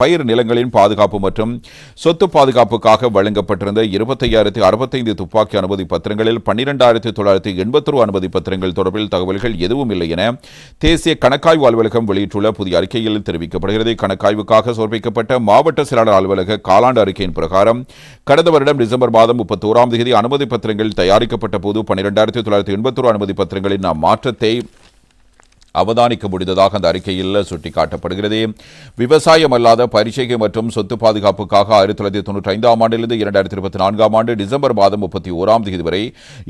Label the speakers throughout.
Speaker 1: பயிர் நிலங்களின் பாதுகாப்பு மற்றும் சொத்து பாதுகாப்புக்காக வழங்கப்பட்டிருந்த இருபத்தையாயிரத்தி அறுபத்தைந்து துப்பாக்கி அனுமதி பத்திரங்களில் பன்னிரெண்டாயிரத்தி தொள்ளாயிரத்தி எண்பத்தொரு அனுமதி பத்திரங்கள் தொடர்பில் தகவல்கள் எதுவும் இல்லை என தேசிய கணக்காய்வு அலுவலகம் வெளியிட்டுள்ள புதிய அறிக்கையில் தெரிவிக்கப்படுகிறது. கணக்காய்வுக்காக சமர்ப்பிக்கப்பட்ட மாவட்ட செயலாளர் அலுவலக காலாண்டு அறிக்கையின் பிரகாரம் கடந்த வருடம் டிசம்பர் மாதம் முப்பத்தோராம் தேதி அனுமதி பத்திரங்கள் தயாரிக்கப்பட்ட போது பன்னிரெண்டாயிரத்தி தொள்ளாயிரத்தி எண்பத்தொரு அனுமதி பத்திரங்களின் மாற்றத்தை அவதானிக்க முடிந்ததாக அந்த அறிக்கையில் சுட்டிக்காட்டப்படுகிறது. விவசாயம் அல்லாத பரிசைகை மற்றும் சொத்து பாதுகாப்புக்காக ஆயிரத்தி தொள்ளாயிரத்தி தொண்ணூற்றி ஐந்தாம் ஆண்டிலிருந்து இரண்டாயிரத்தி இருபத்தி நான்காம் ஆண்டு டிசம்பர் மாதம் முப்பத்தி ஓராம் தேதி வரை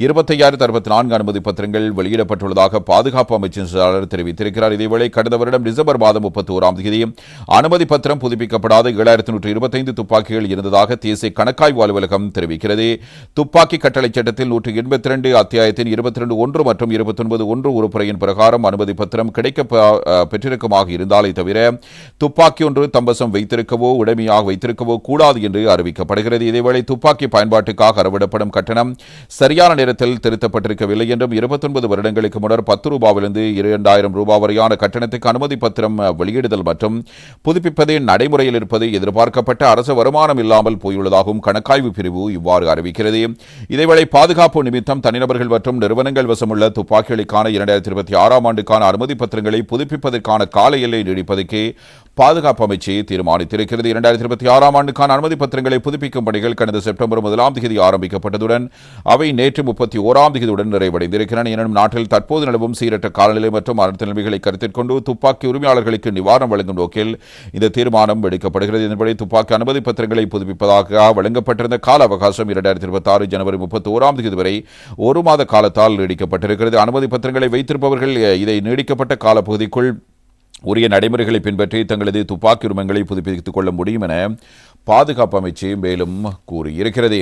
Speaker 1: இருபத்தையாயிரத்து அறுபத்தி நான்கு அனுமதி பத்திரங்கள் வெளியிடப்பட்டுள்ளதாக பாதுகாப்பு அமைச்சின் செயலாளர் தெரிவித்திருக்கிறார். இதேவேளை கடந்த வருடம் டிசம்பர் மாதம் முப்பத்தி ஓராம் தேதி அனுமதி பத்திரம் புதுப்பிக்கப்படாத ஏழாயிரத்தி நூற்றி இருபத்தைந்து துப்பாக்கிகள் இருந்ததாக தேசிய கணக்காய்வு அலுவலகம் தெரிவிக்கிறது. துப்பாக்கி கட்டளை சட்டத்தில் நூற்றி எண்பத்தி இரண்டு அத்தியாயத்தின் இருபத்தி இரண்டு ஒன்று மற்றும் இருபத்தி ஒன்பது ஒன்று உறுப்புறையின் பிரகாரம் அனுமதி பத்திரம் கிடைக்க ப- பெற்றிருக்குமாக இருந்தாலே தவிர துப்பாக்கி ஒன்று தம்பசம் வைத்திருக்கவோ உடைமையாக வைத்திருக்கவோ கூடாது என்று அறிவிக்கப்படுகிறது. இதேவேளை துப்பாக்கி பயன்பாட்டுக்காக அறவிடப்படும் கட்டணம் சரியான நேரத்தில் திருத்தப்பட்டிருக்கவில்லை என்றும் இருபத்தொன்பது வருடங்களுக்கு முன்னர் பத்து ரூபாவிலிருந்து இரண்டாயிரம் ரூபாய் வரையான கட்டணத்துக்கு அனுமதி பத்திரம் வெளியிடுதல் மற்றும் புதுப்பிப்பது நடைமுறையில் இருப்பது எதிர்பார்க்கப்பட்ட அரசு வருமானம் இல்லாமல் போயுள்ளதாகவும் கணக்காய்வு பிரிவு இவ்வாறு அறிவிக்கிறது. இதேவேளை பாதுகாப்பு நிமித்தம் தனிநபர்கள் மற்றும் நிறுவனங்கள் வசமுள்ள துப்பாக்கிகளுக்கான இரண்டாயிரத்தி இருபத்தி ஆறாம் ஆண்டுக்கான அனுமதி பத்திரங்களை புதுப்பிப்பதற்கான கால எல்லை நீடிப்பதற்கு பாதுகாப்பு அமைச்சு தீர்மானித்திருக்கிறது. இரண்டாயிரத்தி இருபத்தி ஆறாம் ஆண்டுக்கான அனுமதி பத்திரங்களை புதுப்பிக்கும் பணிகள் கடந்த செப்டம்பர் முதலாம் தேதி ஆரம்பிக்கப்பட்டதுடன் அவை நேற்று முப்பத்தி ஓராம் தேதியுடன் நிறைவடைந்திருக்கின்றன. எனினும் நாட்டில் தற்போது நிலவும் சீரற்ற காலநிலை மற்றும் அனைத்து நிலைமைகளை கருத்தில் கொண்டு துப்பாக்கி உரிமையாளர்களுக்கு நிவாரணம் வழங்கும் நோக்கில் இந்த தீர்மானம் எடுக்கப்படுகிறது. இதன்படி துப்பாக்கி அனுமதி பத்திரங்களை புதுப்பிப்பதாக வழங்கப்பட்டிருந்த கால அவகாசம் இரண்டாயிரத்தி இருபத்தி ஆறு ஜனவரி முப்பத்தி ஓராம் தேதி வரை ஒரு மாத காலத்தால் நீடிக்கப்பட்டிருக்கிறது. அனுமதி பத்திரங்களை வைத்திருப்பவர்கள் இதை நீடிக்க நீடிக்கப்பட்ட காலப்பகுதிக்குள் உரிய நடைமுறைகளை பின்பற்றி தங்களது துப்பாக்கி உரிமங்களை புதுப்பித்துக் கொள்ள முடியும் என பாதுகாப்பு அமைச்சு மேலும் கூறியிருக்கிறது.